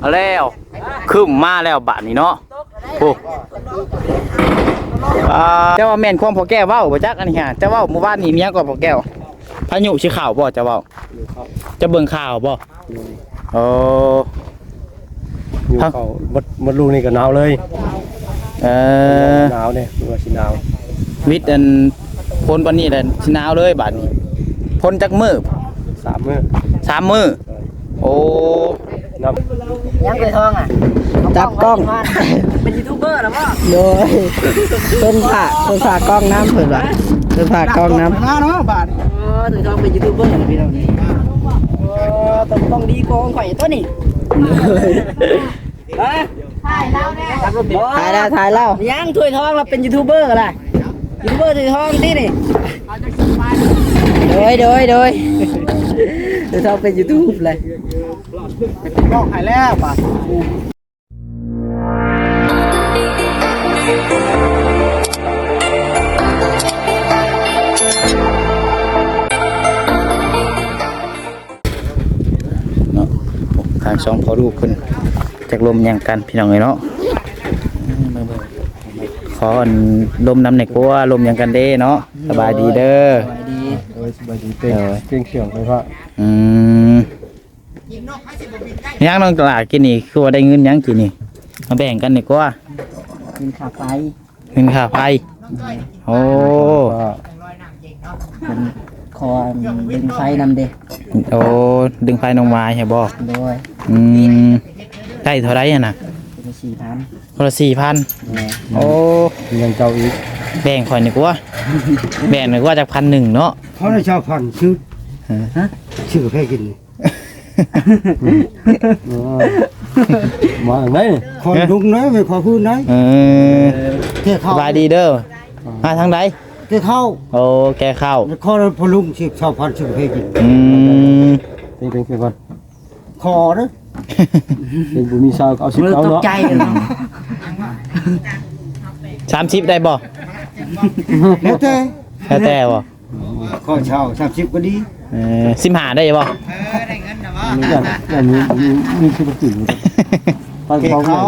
เอาแล้วขึ้นมาแล้วบาดนี้เนาะโอ้อ่าแต่ว่าแม่นความพอแก้วเว้าบ่จักอันนี้ฮะแต่ว่าเมื่อวานนี้เมียก็พอแก้วพายุสิข่าวบ่จะเว้าจะเบิ่งข่าวบ่โอ้อยู่ครับเขาหมดหมดลูกนี่ก็หนาวเลยเออหนาวเนี่ยมันว่าสิหนาววิทย์อันพ้นปานนี้แหละสิหนาวเลยบาดนี้พ้นจักมือสามมื้อสามมือโอ้ น้ยังไปทองอะจับกล้อง เป็นยูทูบเบอร์แล้วมั้งโดยเพิ่นผ่าเพิ่นผ่ากล้องน้ำเพิ่นว่าเพิ่นผ่ากล้องน้ำมาเนาะบาทเออถือทองเป็นยูทูบเบอร์นะพี่เราเนี่ยเออต้องต้องดีโกงข่อยตัวนี้ฮะถ่ายแล้วแน่ถ่ายแล้วถ่ายแล้วยังถ้วยทองเราเป็นยูทูบเบอร์กันละยูทูบเบอร์ถือทองที่นี่โดยโดยโดยเดี๋ยวเราเป็นยูทูบเลย บอกหายแล้วบาทเนาะทางสองพอลูกเพิ่นจากลมยังกันพี่น้องเอ้ยเนาะขอนลมน้ำในกัวลมยังกันเด้เนาะสบายดีเด้อสวัสดีสบายดีเต้งเต้งเสียงไปว่อืม ยังน้องตลาดกินนี่คือว่าได้เงินยังกินนี่มาแบ่งกันดีกว่ากินขาไฟเงินค่าไฟโอ้ว่าเป็นคอดึงไฟนำเด็กโอ้ดึงไฟลงมาใช่บ่โดยอืมได้เท่าไรอะน่ะเป็นสี่พันคนละสี่พันโอ้ยังเจ้าอีกแบ่งข่อยนี่กว่าแบ่งนี่กว่าจากพันหนึ่งเนาะเขาได้ชาวพันธุ์ชื่อชื่อแค่กินนี่เออ มาอันไหนนี่ขอลุงน้อยไม่ขอพูดน้อยเออแค่สเข้าบายดีเด้อมาทางใดแค่เข้าโอ้แกเข้าขอพอลุงชื่อชาวพันธุ์ชื่อแค่กินอืมเต้งเต้งเต้งก่อนขอเด้อเต้งบุมีชาวเอาสิบมือเอาตกเนาะใจเลยเนาะสามสิบได้บ่แล้วแต่แล้วแต่บ่ ขอชาวสามสิบก็ดีเออสิบห้าได้บ่อย่างอย่างนี้มีมีคือมันจริงไปแค่เขาเขา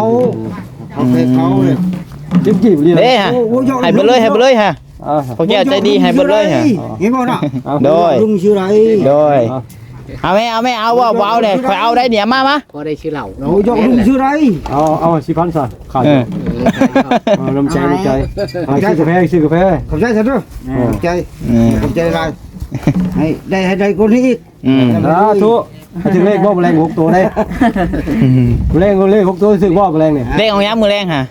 เขาแค่เขาเลยจิ้มจีบเลยเด้ฮะให้เบิดเลยให้เบิดเลยฮะอ่าพวกแกใจดีให้เบิดเลยฮะ เห็นบ่น่ะโดยลุงชื่ออะไรโดย เอาไหมเอาไหมเอาบ่บ่เอาเด้ข่อยเอาได้เนี่ยมามาพอได้ชื่อเหล่าโอ้ยกลุงชื่ออะไรเอาเอาสิพันซะขาดเออเอาน้ำใจน้ำใจเอาซื้อกาแฟซื้อกาแฟขอบใจซะเด้อขอบใจอืมขอบใจอะไรให้ได้ให้ได้คนนี้อีกอืมสาธุให้ถึงเลขบ่แมลงหกตัวได้แมลงเลขหกตัวถึงบ่แมลงเนี่ยเด้งเอายังมือแรงฮะ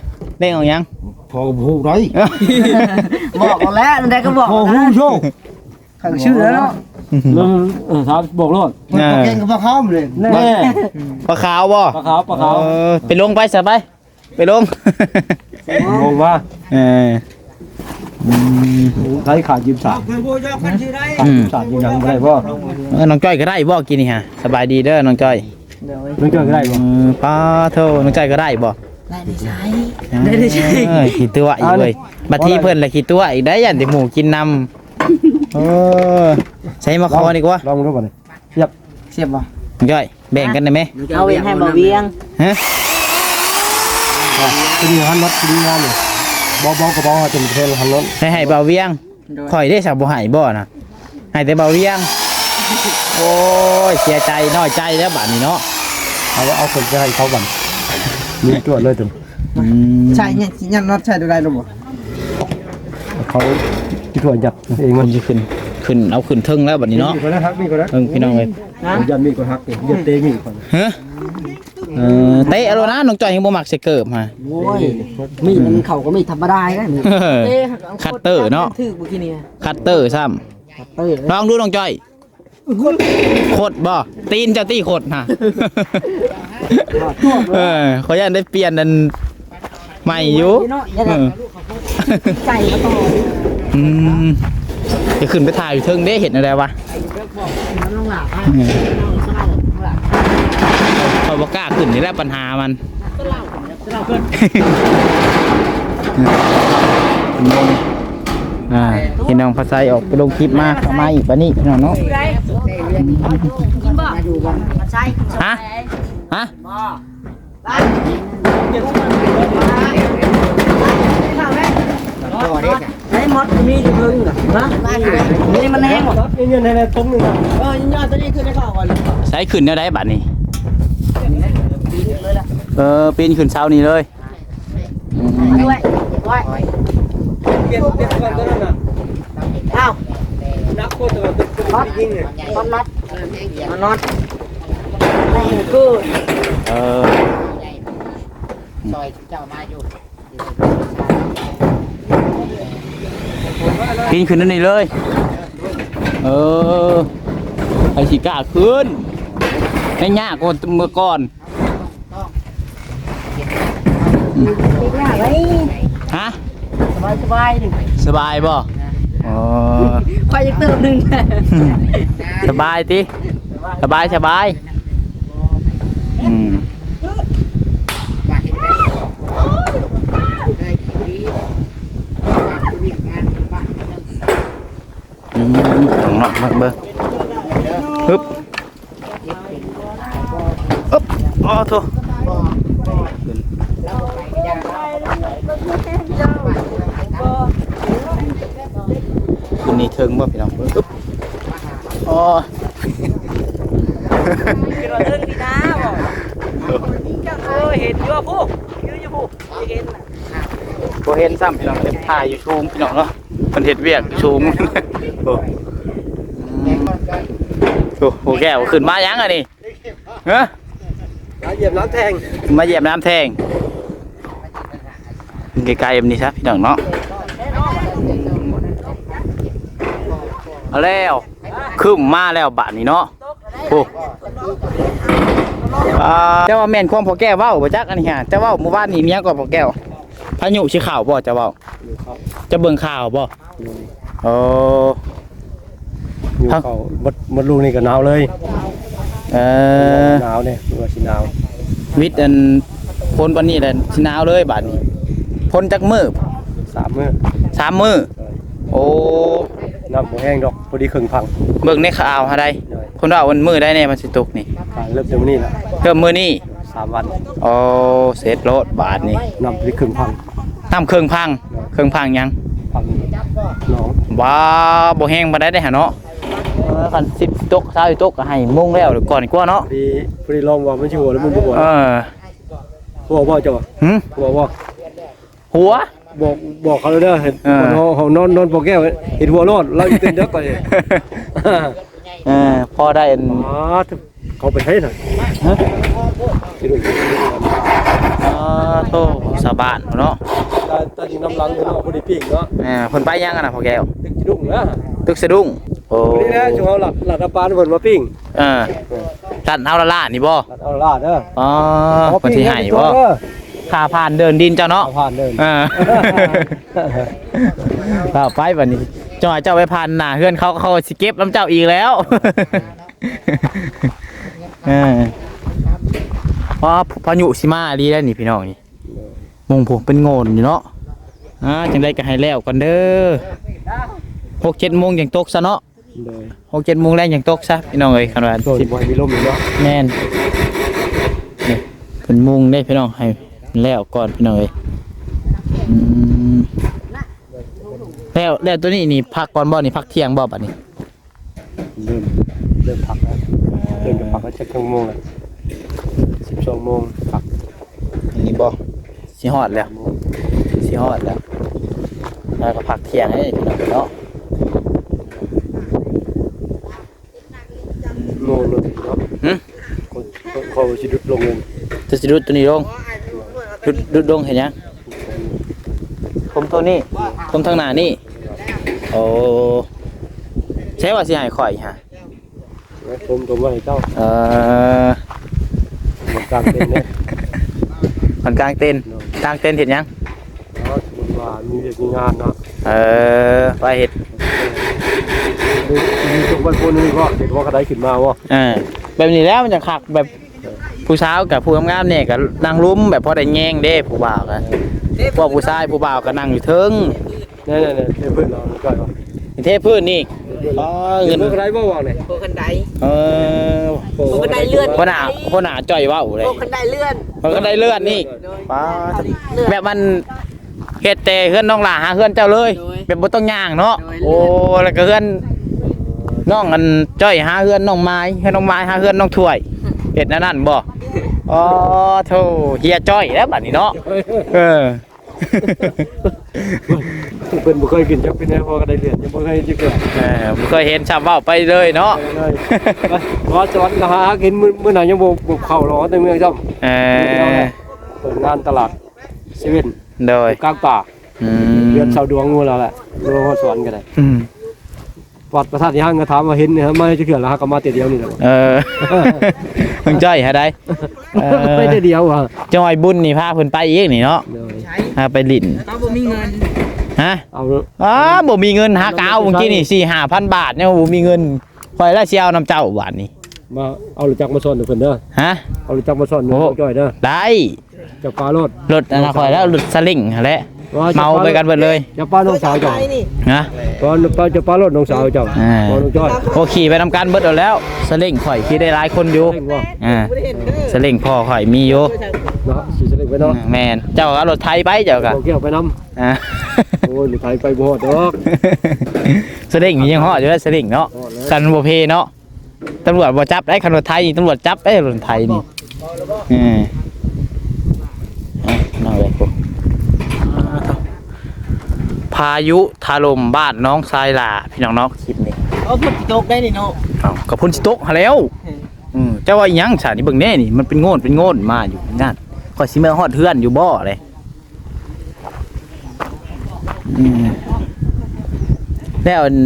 เด้งเอายังพอพูดไรบอกเราแล้วนั่นได้ก็บอกพอพูดโชคขังชื่อแล้ว เนาะเริ่มเออครับบอกรถมันก็เก่งกับพระข้ามเลยแน่ปลาขาวบ่ปลาขาวปลาขาวเออไปลงไปซะไป ไปลงงงว่าเอออืมใครขาดยืมสามเคยพูดยอกกันชื่อไรขาดยืมสามยังยังได้บ่เออน้องจ้อยก็ได้บ่กินนี่ฮะสบายดีเด้อน้องจ้อยนึกเจอก็ได้บ่เออป้าโทน้องจ้อยก็ได้บ่ได้ได้ใช้ได้ได้ใช่ขี้ตัวอีกเว้ยบัดทีเพิ่นละขี้ตัวอีกได้ยันแต่หมูกินนำ เออใช้มาคอดีกว่าลองดูก่อนเลยเทียบเสียบบ่น้องจ้อยแบ่งกันได้ไหมเอาเองให้บ่เวียงฮะคือดีหันรถดีงานเนี่ยบ่บ่ก็บ่จนเทลหันรถให้ให้เบาเวียงข่อยได้สักบ่ให้บ่น่ะให้แต่เบาเวียงโอ้ยเสียใจน้อยใจแล้วบัดนี้เนาะเอาเอาคนจะให้เขาบันมีตัวเลยตึงอืมใช่เนี่ยยันน็อตใช่ได้หรือบ่เขา ที่ถั่วจับเองมัมันนจะขึ้นขึ้นเอาขึ้นเทิงแล้วบัดนี้เนาะมีคนนะฮักมีคนนะเอิ้งพี่น้องเอ้ยยันมีคนฮักยันเตมีคนฮะเออเตะเอาโลนะน้องจ้อยยังบ่มักสิเกิบฮะโอ้ยมีดมันเข่าก็มีธรรมดาได้มีดเออคัตเตอร์เนาะถือบุกินี่คัตเตอร์ซ้ำคัตเตอร์ลองดูน้องจ้อยโคตรบ่ตีนเจ้าตีโคตรฮะเออขออนุญาตได้เปลี่ยนนันใหม่อยู่เนาะยันเออไก่ก็ต้อง อืมจะขึ้นไปถ่ายอยู่เทิงได้เห็นอะไรวะมันลงหลังอะเขาบอกกล้าขึ้นนี่แหละปัญหามันงงอ่าพี่น้องภาษาออกไปลงคลิปมาเข้ามาอีกปะนี่พี่น้องเนาะกินบ่มาใช่ฮะฮะไอ้ มดมีอยู่เพิ่งเหรอฮะนี่มันแห้งหมดนี่เงินให้ตรงนึงอะเออยินยอดตัวนี้ขึ้นได้ก่อนก่อนเลยใช้ขึ้นแนวได้บัดนี้เออปีนขึ้นเช้านี้เลยอืมด้วยด้วยเก็บเก็บก่อนตัวนั้นน่ะอ้าวนักโคตรตัวตัวยิงเนี่ยมันน็อตมันน็อตนี่คือเออซอยเจ้ามาอยู่ ปีนขึ้นนั่นนี่เลย เออไอชิกล้าขึ้นไม่ยากกว่าเมื่อก่อนดีมากเลยฮะสบายสบายหนึ่งสบายบ่อ๋อควายจะเติมหนึ่งสบายติสบายสบายอืม ว่าเห็นได้เลยดีวิ่งงานบ้าน อืม ต้องหนักมากเบิ่งฮึบอึ๊บอ๋อโถคุณนี่เทิงบ่พี่น้องเบิ่งอึ๊บอ๋อกินเราเดินดีนะบอกเออเห็นอยู่อะผู้ยืนอยู่ผู้เห็นบ่เห็นซ้ำพี่น้องเต็มท่าอยู่ชูงพี่น้องเนาะ เพิ่นเฮ็ดเวียกอยู่ชูงโอ้อืมโอ้โหแก้วขึ้นมายังอะนี่เฮ้อเหยียบน้ำแทงมาเหยียบน้ำแทงไกลๆแบบนี้ครับพี่น้องเนาะเอาแล้วขึ้นมาแล้วบาทนี้เนาะโอ้อ่าแต่ว่าแม่นความพอแก้วเว้าบ่จักอันนี้ฮะแต่ว่าหมู่บ้านนี้เมียก็พอแก้ว พายุสิข่าวบ่จะเว้าจะเบิ่งข่าวบ่โอ้อยู่เขาหมดหมดลูกนี่ก็หนาวเลยเออหนาวเนี่ยว่าสิหนาววิทย์อันพ้นวันนี้แหละสิหนาวเลยบาดนี้พ้นจักมือสามมื้อสามมือโอ้น้ำบ่แห้งดอกพอดีครึ่งพังเบิ่งในข่าวหาได้เลยคนว่าวันมือได้แน่มันสิตกนี่การเริ่มจากมื้อนี้ละเพิ่มมือนี่สามวันโอ้เสร็จโลดบาทนี่น้ำพอดีครึ่งพังน้ำเครื่องพังเครื่องพังยังพังหนองว้าบ่แห้งบ่ได้ได้หาเนาะเออคัน10ตก20ตกก็ให้มุ่งแล้วเดี๋ยวก่อนดีกว่าเนาะพอดีพอดีลองว่ามันสิหัวแล้วมันบ่หัวเออหัวบ่เจ้าหึหัวบ่หัวบอกบอกเขาเลยเด้อเห็นเออเขาเขานอนนอนปอกแก้วเห็นหัวรอดเราอยู่เต้นเด็กก่อน เลยเออพอได้อันอ๋อเขาไปใช้หน่อยฮะที่ดูอ๋อโตสาบานเนาะตาตาจิงน้ำลังเนาะพอดีปิ้งเนาะเออเพิ่นไปยังกันน่ะพ่อแก้วตึกจิดุงนะตึกสะดุ้งโอ้พอดีนะช่วงหลัดหลัดอาปานเพิ่นมาปิ้งเออตัดเอาละล่านี่บ่หลัดเอาลาดเด้ออ๋อเพิ่นสิให้บ่เออค่าผ่านเดินดินเจ้าเนาะเอาผ่านเดินเออเอาไปบัดนี้ เจ้าให้เจ้าไปผ่านหน้าเฮือนเขาเขาสิเก็บน้ำเจ้าอีกแล้วเออเพราะพายุสิมาดีแล้วนี่พี่น้องนี่มงผมเป็นโงนอยู่เนาะอ่าจังได้ก็ให้แล้วกันเด้อหกเจ็ดโมงอย่างตกซะเนาะเลยหกเจ็ดโมงแรงอย่างตกซะพี่น้องเอ้ยคันว่าโดนสิบบ่ให้มีลมอยู่เนาะแม่นนี่เป็นมุงได้พี่น้องให้แล้วก่อนพี่น้องเอ้ยอืม แล้วแล้วตัวนี้นี่พักก่อนบ่นี่พักเที่ยงบ่บัดนี้เริ่มเริ่มพักแล้วเริ่มจะพักก็จะครึ่งโมงแล้ว12โมงพักอันนี้บ่สิฮอดแล้วสิฮอดแล้วแล้วก็พักเที่ยงให้พี่น้องเนาะโมงนึงเนาะหึคนคนเขาสิดุดลงเลยจะสิดุดตัวนี้ลงดุดดุดลงเห็นยังผมตัวนี้ผมทางหน้านี่ โอ้ใช่ว่าสิให้ข่อยฮะผมผมว่าให้เจ้าเออมันกลางเต็นท์เนี่ยมันกลางเต็นท์กลางเต็นท์เห็นยังเนาะมันว่ามีเวียกมีงานเนาะเออไปเห็ดมีทุกวันคนนี่ก็เด็กว่าก็ได้ขึ้นมาว่าเออแบบนี้แล้วมันจะคักแบบผู้สาวกับผู้งามๆเนี่ยกับนั่งลุ้มแบบพอได้แง่งเด้ผู้บ่าวกันพวกผู้ชายผู้บ่าวก็นั่งอยู่เทิง นี่ยเนี่ยเนี่ยเพื่อนเราก็ว่านี่เทพื้นนี่อ๋อเงิเงินนพวกไรบ่วางเนี่ยโคกันไดเออโคกันไดเลื่อนพ่อหน้าพ่อหน้าจ่อยเว้าเลยโคกันไดเลื่อนมันก็ได้เลื่อนนี่โดยป้าเลื่อน แบบมันเฮ็ดแต่เฮือนน้องหลาหาเฮือนเจ้าเลยโดยแบบบ่ต้องย่างเนาะโดยโอ้แล้วก็เฮือนน้องอันจ้อยหาเฮือนน้องไม้เฮือนน้องไม้หาเฮือนน้องถ้วยเฮ็ดนั่นนั่นบ่อ๋อโธ่เฮียจ้อยแล้วบัดนี้เนาะเออ เพิ่นบ่เคยกินจักเป็นแน่พอก็ได้เรียนยังบ่เคยจักเกิดเออบ่เคยเห็นชาวเว้าไปเลยเนาะเลยพอจอนก็หากินมื้อมื้อไหนยังบ่บ่เข้ารอแต่เมืองจ้ำเออเปิดงานตลาดเซเว่นโดยกลางป่าอืมเดือนเสาดวงงูแล้วแหละดูฮอดสวรรค์ก็ได้อืมวัดประธานที่ห้างก็ถามว่าเห็นเนี่ยฮะมาจะเกิดแล้วฮะก็มาแต่เดียวนี่แหละเออมึงจ้อยหาได้เออไม่ได้เดียวอะจอยบุญนี่พาเพิ่นไปอีกนี่เนาะเลยพาไปลิ้นต้องบ่มีเงิน ฮะเอาอ๋อบ่มีเงินหากเอาเมื่อกี้นี่สี่ห้าพันบาทเนี่ยบ่มีเงินคอยแล้วสิเอาน้ำเจ้าบาทนี่มาเอาลูกจักรมาซ่อนเดี๋ยวเพิ่นเด้อฮะเอาลูกจักรมาซ่อนโอ้เดี๋ยวจ้อยเด้อได้จะปลารถรถอันนะคอยแล้วรถสลิงหั่นแหละว่จะเมาไปกันเบิดเลยจะปลาน้องสาวเจ้าไปนี่นะตอนปลาจะปลารถน้องสาวเจ้าอ่าปลาน้องจ้อยโอขี่ไปทำการเบิดเอาแล้วสลิงข่อยขี่ได้หลายคนอยู่เร่งว่าอ่าบ่ได้เห็นเด้อสลิงพ่อข่อยมีอยู่ เนาะสิสลิงไปเนาะแม่นเจ้าเอารถไทยไปเจ้าก็เอาเกี่ยวไปนํอ่าโอ้ยลูกไทยไปบ่ฮอดดอกสลิงนี่ยังฮอดอยู่แล้วสลิงเนาะฮอดแล้วกันบ่เพเนาะตำรวจบ่จับได้คันรถไทยนี่ตำรวจจับได้รถไทยนี่อืมเอาน้องเลยกูพายุถล่มบ้านน้องทรายหลาพี่น้องเนาะคลิปนี้เอาพุ่นตกได้นี่เนาะเอ้ากับพุ่นสิตกหาแล้วอืมเจ้าว่าอิหยังฉานี่เบิ่งแน่นี่มันเป็นโง่นเป็นโง่นมาอยู่นั่น ข่อยสิมาฮอดเฮือนอยู่บ่เลยอืมแล้วอัน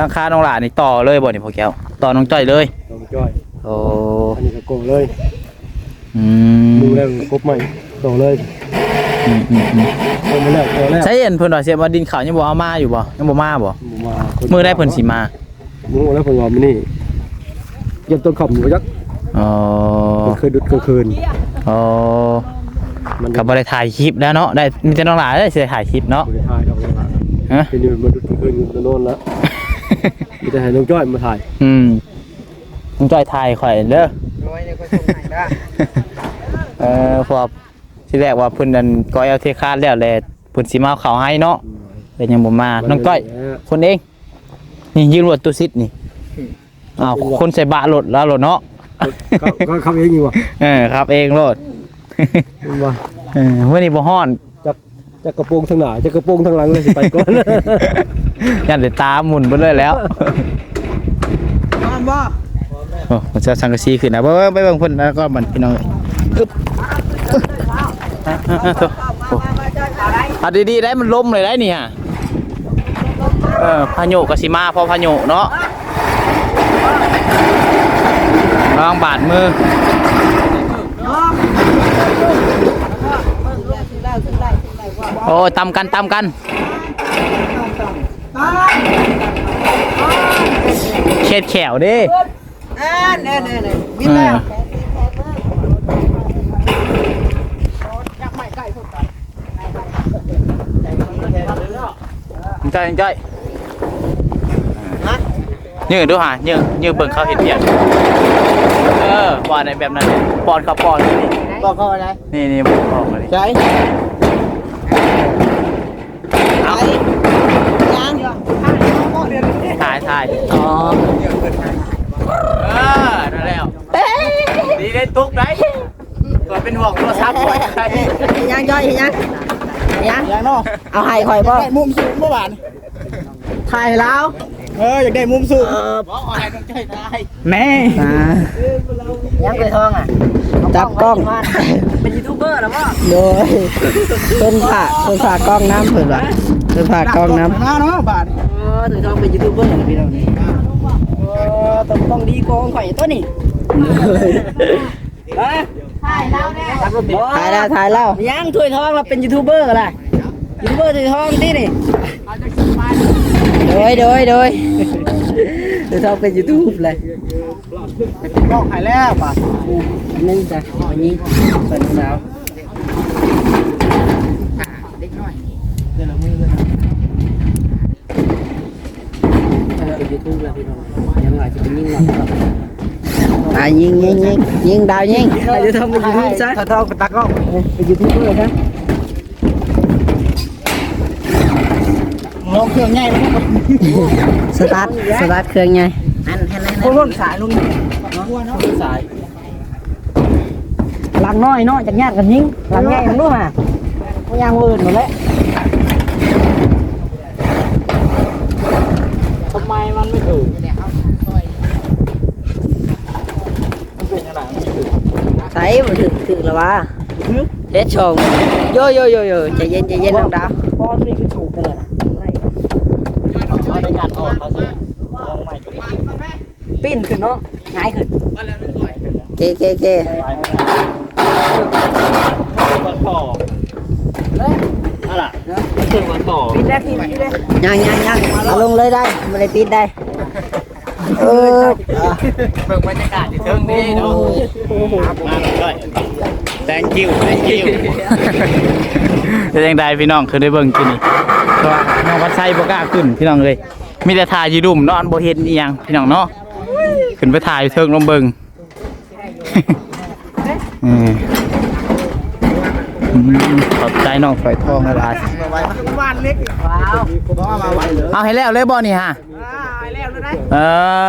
ราคาน้องหลานี่ต่อเลยบ่นี่พ่อแก้วต่อน้องจ้อยเลยน้องจ้อยโอ้อันนี้ก็โกงเลยอืมดูแล้วกบใหม่โตเลยอืมอืมอืมโตมาแล้วโตแล้วใช้เห็นเพิ่นว่าเสียว่าดินเขาวยังบ่เอามาอยู่บ่ยังบ่มาบ่บ่มามื้อได้เพิ่นสิมามึงแล้วเพิ่นว่ามื้อนี้เยี่ยมต้นขำอยู่จักอ๋อมันเคยดุดกลางคืน อ๋อมันก็บ่ได้ถ่ายคลิปแล้วเนาะได้มีแต่น้องหลาได้สิได้ถ่ายคลิปเนาะบ่ได้ถ่ายดอกว่าฮะเป็นอยู่มันดุดกลางคืนอยู่ตะโน่นแล้วมีแต่ให้น้องจ้อยมาถ่ายอืมน้องจ้อยถ่ายข่อยเด้อโดยเนี่ยก็ส่งให้ได้เออเพอที่แรกว่าเพิ่นนั่นก้อยเอาเทคาดแล้วแหละเพิ่นสิมาเอาเขาวให้เนาะแต่ยังบ่มาน้องก้อย คนเอง นี่ยืนรถตู้ซิดนี่อ้าวคนใส่บะรถแล้วรถเนาะ ก็ก็ขับเองอยู่ว่ะเออครับเองรถมันว่าเออวันนี้บ่ฮ้อนจักจักกระโปรงทางหน้าจักกระโปรงทางหลังเลยสิไปก่อนยันเลยตาหมุนไปเลยแล้วนอนบ่โอ้มันจะสังกะสีขึ้นนะเบิ่งไปเบิ่งเพิ่นแล้วก็มันพี่น้องเอ้ยอึ๊บอะอะอะโถ่โอ้อะดีๆได้มันล้มเลยได้นี่ฮะเออพายุก็สิมาเพอพายุเนาะ ลองบาดมือโอ้ยตำกันตำกันเข็ดแขวดิอ่าแน่ๆๆบินแล้วใจใจยืดดูหายืดยืดเบิ่งเขาเห็นเพียงเออปอนในแบบนั้นเลยปอนเขาปอนนี่บอกเขาอะไรนี่นี่บอกเขาเลยใช่เอายังถ่ายถ่ายอ๋อเออนั่นแล้วดีได้ตุกได้ก็เป็นห่วงโทรศัพท์ไว้ใครยังย่อยยังยังอย่างเนาะเอาให้ข่อยบ่ได้มุมสูงเมื่อวานถ่ายแล้ว เอออยากได้มุมสูงบอกอะไรต้องใจตายแม่ยังไปทองอะจับกล้องเป็นยูทูบเบอร์แล้วบ่โดยเพิ่นผ่าเพิ่นผ่ากล้องน้ำเพิ่นว่าเพิ่นผ่ากล้องน้ำหน้าเนาะบาทเออถือทองเป็นยูทูบเบอร์นะพี่น้องนี่เออต้องต้องดีโกงข่อยตัวนี้ถ่ายแล้วถ่ายแล้วถ่ายแล้วยังถ้วยทองเราเป็นยูทูบเบอร์อะไรยูทูบเบอร์ถ้วยทองที่นี่ โดยโดยโดยถ้วยทองเป็นยูทูบเลยบอกหายแล้วบาทนึ่งจ้ะวันนี้เป็นสาวเด็กน้อยเดี๋ยวเรามือเลยเป็นยูทูบแล้วพี่น้องยังว่าจะเป็นยิ่งหลักอ่ายิงยิงยิงยิงดาวยิงอาจจะทำเป็นยูทูบซะถ้าทองเป็นตากล้องเป็นยูทูบเบอร์นะ ลงเครื่องใหญ่เลยสตาร์ทสตาร์ทเครื่องไงอันแค่นั้นคนร่นสายลุงสายหลังน้อยเนาะจากญาติกันยิงหลังใหญ่มันรู้มาไม่ยังเวิร์นหมดแล้วทำไมมันไม่ถูกใส่มาถึงถึงแล้ววะเด็ดชงโยโยโยโยใจเย็นใจเย็นน้องดาวพอตัวนี้คือถูกกันเลยนะเอาในการออก เขาเสียลงใหม่ปิ้นขึ้นเนาะง่ายขึ้นเกเกเกไปไม่ได้วันต่ออะไรคือวันต่อปิ้นได้ปิ้นได้ยังยังยังเอาลงเลยได้ไม่ได้ปิ้นได้เออเบิ่งบรรยากาศที่เทิงนี่เนาะมาด้วย thank you thank you เป็นยังไงพี่น้องคือได้เบิ่งกินนี่เพราะว่าน้องวัดไซบ่กล้าขึ้นพี่น้องเลย มีแต่ถ่ายอยู่ดุมนอนบ่เห็นอีหยังพี่น้องเนาะขึ้นไปถ่ายอยู่เทิงลงเบิ่งอืมอืมขอบใจน้องฝอยทองนะลายบ้านเล็กว้าวบอกว่ามาไหวเลยเอาให้แล้วเลยบ่นี่ฮะแล้วเลยเอ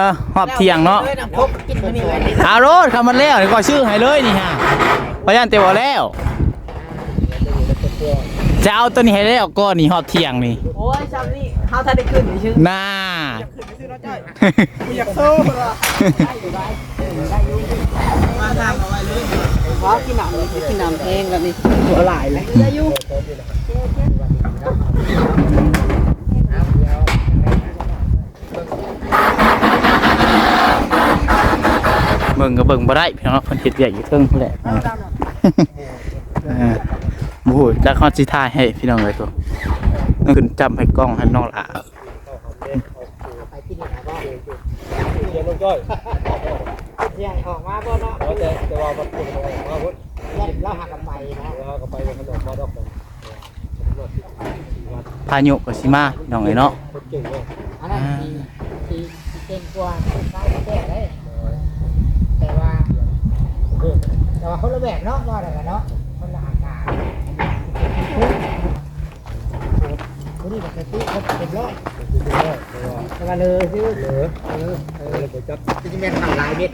อหอบเที่ยงเนาะเลยนะพบกินมันนี่ไว้เอาโรดคำมันแล้วนี่ก็ชื่อให้เลยนี่ฮะเพราะยันเตวแล้ว จะเอาตัวนี้ให้แล้วก็นี่หอบเที่ยงนี่โอ้ยชาวนี่ เขาถ้าได้ขึ้นนี่ชื่อน่าอยากสู้เหรอว้าวกินหนำเลยกินหนำแพงกันนี่หัวหลายเลยได้อยู่เบิ่งก็เบิ่งบ่ได้พี่น้องเพิ่นเฮ็ดเวียกอยู่เทิงพุ่นแหละเออโอ้โหแล้วเขาสิถ่ายให้พี่น้องเลยตัว ขึ้นจำให้กล้องให้น้องละเดี๋ยวลงจ้อยเสียงออกมาบ่เนาะแล้วแต่แต่ว่ามันเป็นอะไรมาพุ่นแล้วหักกันไปเนาะแล้วก็ไปมันออกมาดอกกันพายุก็สิมาพี่น้องเอ้ยเนาะคนเก่งเลยอันนั้นที่ที่ที่เก่งกว่าที่ใช้แก้ได้แต่ว่าแต่ว่าคนละแบบเนาะว่าอะไรกันเนาะคนละอากาศ คนนี้ปกติเขาเป็นร้อยแต่ว่าเลยซื้อเหลือเออเออเลยจับจะเป็นทำลายเม็ด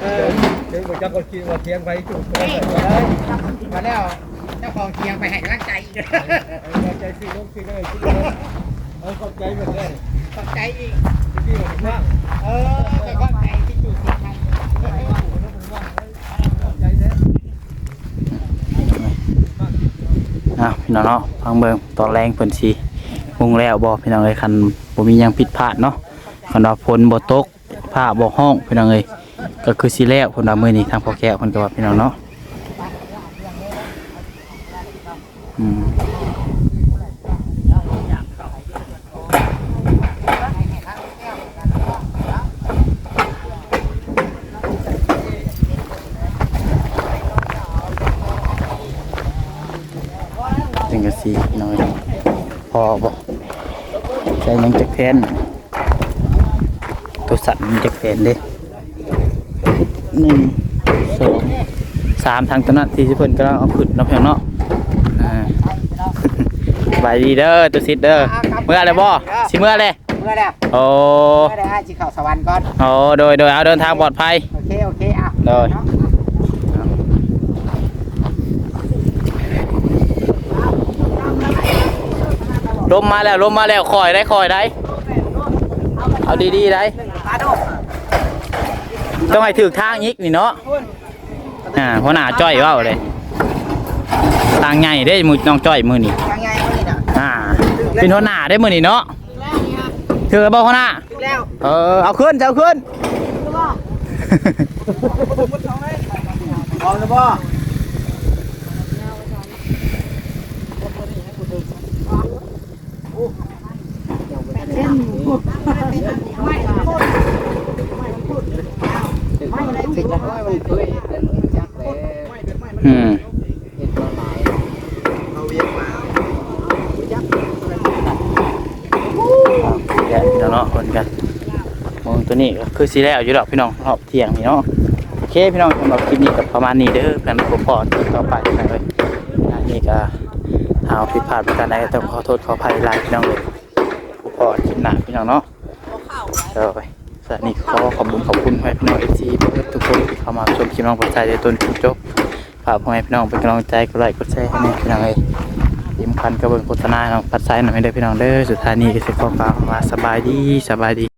เออเดี๋ยวจับคนกินมาเทียงไปจุดนี่มาแล้วเจ้าของเคียงไปให้กำลังใจอีกใจสิลงสิเลยคิดเลยเออขอบใจเหมือนกันขอบใจอีกที่ผมว่าเออขอบใจที่จุดที่ทำใจเด้อ อะพี่น้องเนาะฟังเบิ่งตอนแรงเพิ่นสิมุงแล้วบ่พี่น้องเอ้ยคันบ่มีหยังผิดพลาดเนาะคันว่าฝนบ่ตกผ้าบ่ห้องพี่น้องเอ้ยก็คือสิแล้วเพิ่นว่ามื้อนี้ทางพ่อแก้วเพิ่นก็ว่าพี่น้องเนาะ งก็สิพี่น้องเอ้ยพอบ่ใช้หยังจักแทนตัวสั่นมันจักแทนเด้หนึ่งสองสามทางตัวนั้นที่สิเพิ่นกำลังเอาขึ้นเนาะพี่น้องเนาะอ่าสบายดีเด้อตัวซิดเด้อเมื่อไรบ่สิเมื่อไรเมื่อแล้วโอ้เมื่อได้ให้จิเข้าสวรรค์ก่อนโอ้โดยโดยเอาเดินทางปลอดภัยโอเคโอเคอะโดย ลมมาแล้วลมมาแล้วคอยได้คอยได้ เอาดีๆได้ ต้องให้ถึกทางอีกนี่เนาะอ่าเพราะหน้าจ้อยเว้าเลยทางใหญ่ได้มือน้องจ้อยมือนี่ยังไงมื้อนี้น่ะอ่า เป็นหัวหน้าได้มือนี่เนาะถือบ่หัวหน้าถึงแล้วเออเอาขึ้นเอาขึ้นพร้อมแล้วบ่ อืมนี้ก็คือสิแล้วอยู่ดอกพี่น้องรอบเที่ยงนี่เนาะโอเคพี่น้องสำหรับคลิปนี้ก็ประมาณนี้เด้อเพื่อนผมพอต่อไปไปเลยอันนี้ก็เอาผิดพลาดประการใดก็ต้องขอโทษขออภัยหลายพี่น้องเลยผมพอคลิปหน้าพี่น้องเนาะเดี๋ยวไป แต่นี่ขอขอบคุณขอบคุณให้พี่น้องเอซีทุกคนที่เข้ามาชมคลิปน้องปัจจัยในต้นจนจบฝากพ่อแม่พี่น้องเป็นกำลังใจกดไลค์กดแชร์ให้แม่พี่น้องเลยทีมคันกระเบื้องโฆษณาน้องปัจจัยหน่อยได้พี่น้องเด้อสุดท้ายนี้ก็จะขอกล่าวมาสบายดีสบายดี